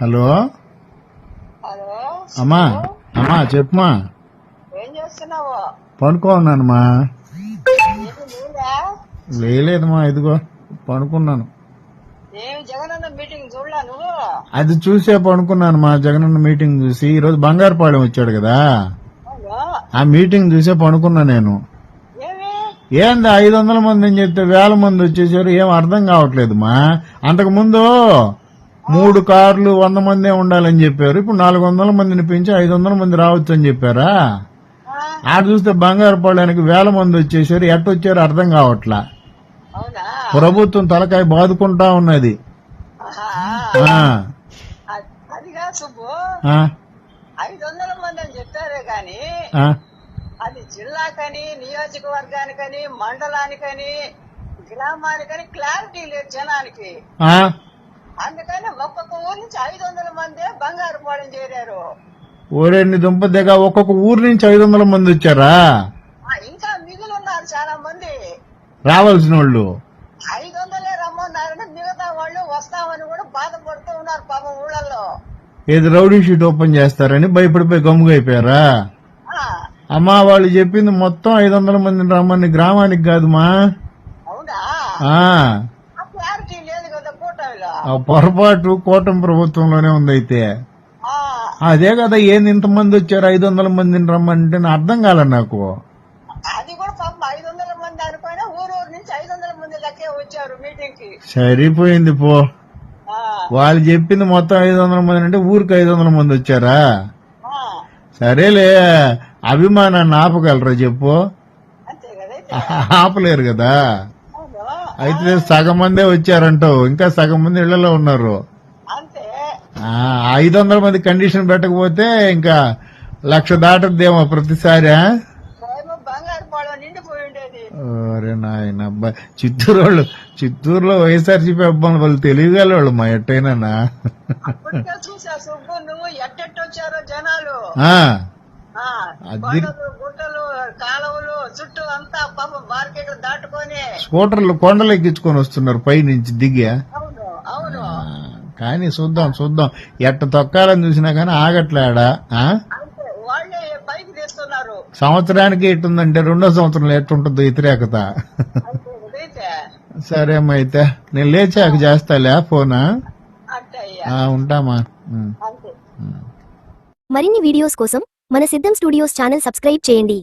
Hello? Hello? అమ్మా అమ్మా చెప్పుమా ఏం చేస్తున్నావు? పనుకో ఉన్నానమ్మా ఏమి లేదా లేలేదమ్మా ఇదిగో పనుకున్నాను అది చూసే పనుకున్నాను మా జగనన్న మీటింగ్ చూసి. ఈ రోజు బంగారుపాలెం వచ్చాడు కదా? ఆ మీటింగ్ చూసే పనుకున్నా నేను. ఏంది ఐదు వందల మంది అని చెప్తే వేల మంది వచ్చేసారు ఏం అర్థం కావట్లేదు మా అంతకు ముందు మూడు కార్లు వంద మందే ఉండాలని చెప్పారు. ఇప్పుడు నాలుగు వందల మందిని పెంచి ఐదు వందల మంది రావచ్చు అని చెప్పారా? ఆ, ఆడ చూస్తే బంగారు పళ్ళానికి వేల మంది వచ్చేసారు. ఎట్టొచ్చారు అర్థం కావట్లా. ప్రభుత్వం తలకాయ బాదుకుంటా ఉన్నది. ఐదు వందల మంది అని చెప్పారే. అది జిల్లాకని నియోజకవర్గానికని మండలానికని గ్రామానికని క్లారిటీ లేదు జనానికి. అందుకని ఒక్కొక్క ఊరి నుంచి ఐదు వందల మందే బంగారు పాలెం చేరారు. ఓరెన్ని దుంప దిగ ఒక్కొక్క ఊరు నుంచి ఐదు వందల మంది వచ్చారా? ఇంకా మిగిలి ఉన్నారు చాలా మంది. రావాల్సిన వాళ్ళు ఐదు వందలే రమ్మన్నారని మిగతా వాళ్ళు వస్తామని కూడా బాధపడుతూ ఉన్నారు పాపం ఊళ్ళల్లో. ఏది రౌడీ షీట్ ఓపెన్ చేస్తారని భయపడిపోయి గమ్ముగా అయిపోయారా? అమ్మా వాళ్ళు చెప్పింది మొత్తం ఐదు వందల మందిని రమ్మని గ్రామానికి కాదుమా? అవునా ఆ ఆ క్లారిటీ లేదు కదా కూటమిలో ఆ పొరపాటు కూటమి ప్రభుత్వంలోనే ఉంది అయితే ఆ, అదే కదా ఏంది ఇంతమంది వచ్చారు? ఐదు వందల మందిని రమ్మంటే అర్థం కాలే నాకు. అది కూడా పాపం ఐదు వందల మంది అనుకోయినా ఊరు ఊరు నుంచి ఐదు వందల మంది లెక్కే వచ్చారు మీటింగ్కి సరిపోయింది పో. వాళ్ళు చెప్పింది మొత్తం ఐదు వందల మంది అంటే ఊరికి ఐదు వందల మంది వచ్చారా? సరేలే అభిమానాన్ని ఆపగలరా చెప్పు? ఆపలేరు కదా. అయితే సగం మందే వచ్చారంటావు. ఇంకా సగం మంది ఇళ్ళలో ఉన్నారు. ఐదు వందల మంది కండిషన్ పెట్టకపోతే ఇంకా లక్ష దాటద్దేమో ప్రతిసారి ఓరే నాయన అబ్బా. చిత్తూరు వాళ్ళు చిత్తూరులో వైఎస్ఆర్సీపీ అబ్బాయి వాళ్ళు తెలియగల వాళ్ళు మా జనాలు. ఆ, అది- గుట్టలు కాలువలు చుట్టూ అంతా పాపం మార్కెట్ దాటుకొని. స్కూటర్లు కొండలు ఎక్కించుకొని వస్తున్నారు పై నుంచి దిగి. అవును కానీ చూద్దాం చూద్దాం. ఎట్ట తొక్కాలని చూసినా కానీ ఆగట్లేడా? ఆ? అంతే వాళ్ళే పైకి తీస్తున్నారు. సంవత్సరానికి ఎట్టుందంటే రెండో సంవత్సరంలో ఎట్టుంటుందో వ్యతిరేకత సరే అమ్మా అయితే నేను లేచాక చేస్తాలే ఫోనా? ఉంటామా. మరిన్ని వీడియోస్ కోసం మన సిద్ధం స్టూడియోస్ ఛానల్ సబ్స్క్రైబ్ చేయండి.